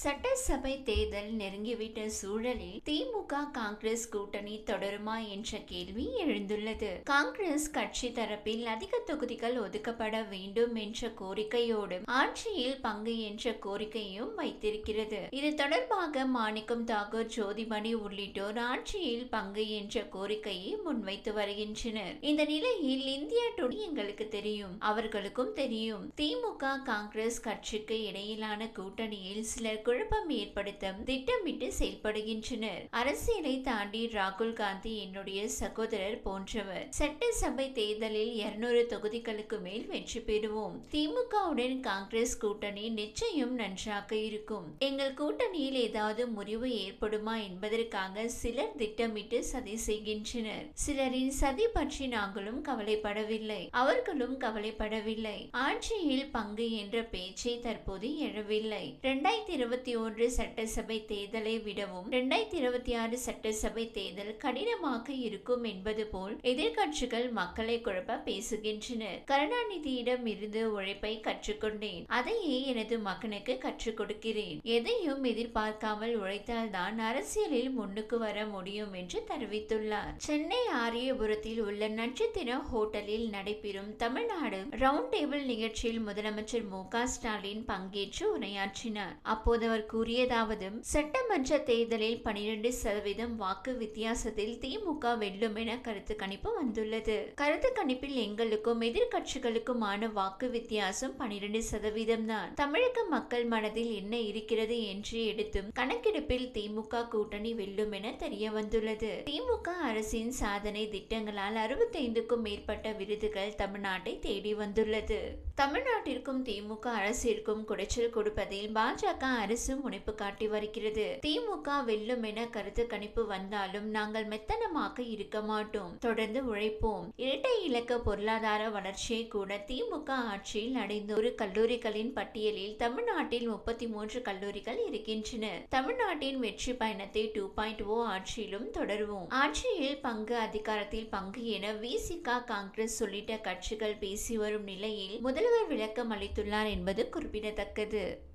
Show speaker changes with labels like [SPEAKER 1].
[SPEAKER 1] சட்டசபை தேர்தல் நெருங்கிவிட்ட சூழலில் திமுக காங்கிரஸ் கூட்டணி தொடருமா என்ற கேள்வி எழுந்துள்ளது. காங்கிரஸ் கட்சி தரப்பில் அதிக தொகுதிகள் ஒதுக்கப்பட வேண்டும் என்ற கோரிக்கையோடும் ஆட்சியில் பங்கு என்ற கோரிக்கையும் வைத்திருக்கிறது. இது தொடர்பாக மாணிக்கம் தாக்கூர் ஜோதிமணி உள்ளிட்டோர் ஆட்சியில் பங்கு என்ற கோரிக்கையை முன்வைத்து வருகின்றனர். இந்த நிலையில் இந்திய துணி எங்களுக்கு தெரியும் அவர்களுக்கும் தெரியும். திமுக காங்கிரஸ் கட்சிக்கு இடையிலான கூட்டணியில் சிலர் குழப்பம் ஏற்படுத்த திட்டமிட்டு செயல்படுகின்றனர். அரசியலை தாண்டி ராகுல் காந்தி என்னுடைய சகோதரர் போன்றவர். சட்டசபை தேர்தலில் இருநூறு தொகுதிகளுக்கு மேல் வெற்றி பெறுவோம். திமுகவுடன் காங்கிரஸ் கூட்டணி நிச்சயம் நன்றாக இருக்கும். எங்கள் கூட்டணியில் ஏதாவது முறிவு ஏற்படுமா என்பதற்காக சிலர் திட்டமிட்டு சதி செய்கின்றனர். சிலரின் சதி பற்றி நாங்களும் கவலைப்படவில்லை. அவர்களும் கவலைப்படவில்லை. ஆட்சியில் பங்கு என்ற பேச்சை தற்போது எழவில்லை. இரண்டாயிரத்தி இருபத்தி ஒன்று சட்டசபை தேர்தலை விடவும் இரண்டாயிரத்தி இருபத்தி ஆறு சட்டசபை தேர்தல் கடினமாக இருக்கும் என்பது போல் எதிர்க்கட்சிகள் மக்களை குழப்ப பேசுகின்றனர் கருணாநிதியிடம் இருந்து உழைப்பை கற்றுக்கொண்டேன். அதையே எனது மகனுக்கு கற்றுக் கொடுக்கிறேன். எதையும் எதிர்பார்க்காமல் உழைத்தால்தான் அரசியலில் முன்னுக்கு வர முடியும் என்று தெரிவித்துள்ளார். சென்னை ஆரியபுரத்தில் உள்ள நட்சத்திர ஹோட்டலில் நடைபெறும் தமிழ்நாடு ரவுண்ட் டேபிள் நிகழ்ச்சியில் முதலமைச்சர் மு க ஸ்டாலின் பங்கேற்று உரையாற்றினார். அப்போது அவர் கூறியதாவது சட்டமன்ற தேர்தலில் பனிரெண்டு சதவீதம் வாக்கு வித்தியாசத்தில் திமுக வெல்லும் என கருத்து கணிப்பு வந்துள்ளது. கருத்து கணிப்பில் எங்களுக்கும் எதிர்கட்சிகளுக்குமான வாக்கு வித்தியாசம் பனிரெண்டு சதவீதம் தான். தமிழக மக்கள் மனதில் என்ன இருக்கிறது என்று எடுத்தும் கணக்கெடுப்பில் திமுக கூட்டணி வெல்லும் என தெரிய வந்துள்ளது. திமுக அரசின் சாதனை திட்டங்களால் அறுபத்தைந்துக்கும் மேற்பட்ட விருதுகள் தமிழ்நாட்டை தேடி வந்துள்ளது. தமிழ்நாட்டிற்கும் திமுக அரசிற்கும் குடைச்சல் கொடுப்பதில் பாஜக அரசு முனைப்பு காட்டி வருகிறது. திமுக வெல்லும் என கருத்து கணிப்பு வந்தாலும் நாங்கள் மெத்தனமாக இருக்க மாட்டோம். தொடர்ந்து உழைப்போம். இரட்டை இலக்க பொருளாதார வளர்ச்சியை கூட திமுக ஆட்சியில் அடைந்த ஒரு கல்லூரிகளின் பட்டியலில் தமிழ்நாட்டில் முப்பத்தி மூன்று கல்லூரிகள் இருக்கின்றன. தமிழ்நாட்டின் வெற்றி பயணத்தை டூ பாயிண்ட் ஓ ஆட்சியிலும் தொடருவோம். ஆட்சியில் பங்கு அதிகாரத்தில் பங்கு என விசிக காங்கிரஸ் உள்ளிட்ட கட்சிகள் பேசி வரும் நிலையில் முதல்வர் விளக்கம் அளித்துள்ளார் என்பது குறிப்பிடத்தக்கது.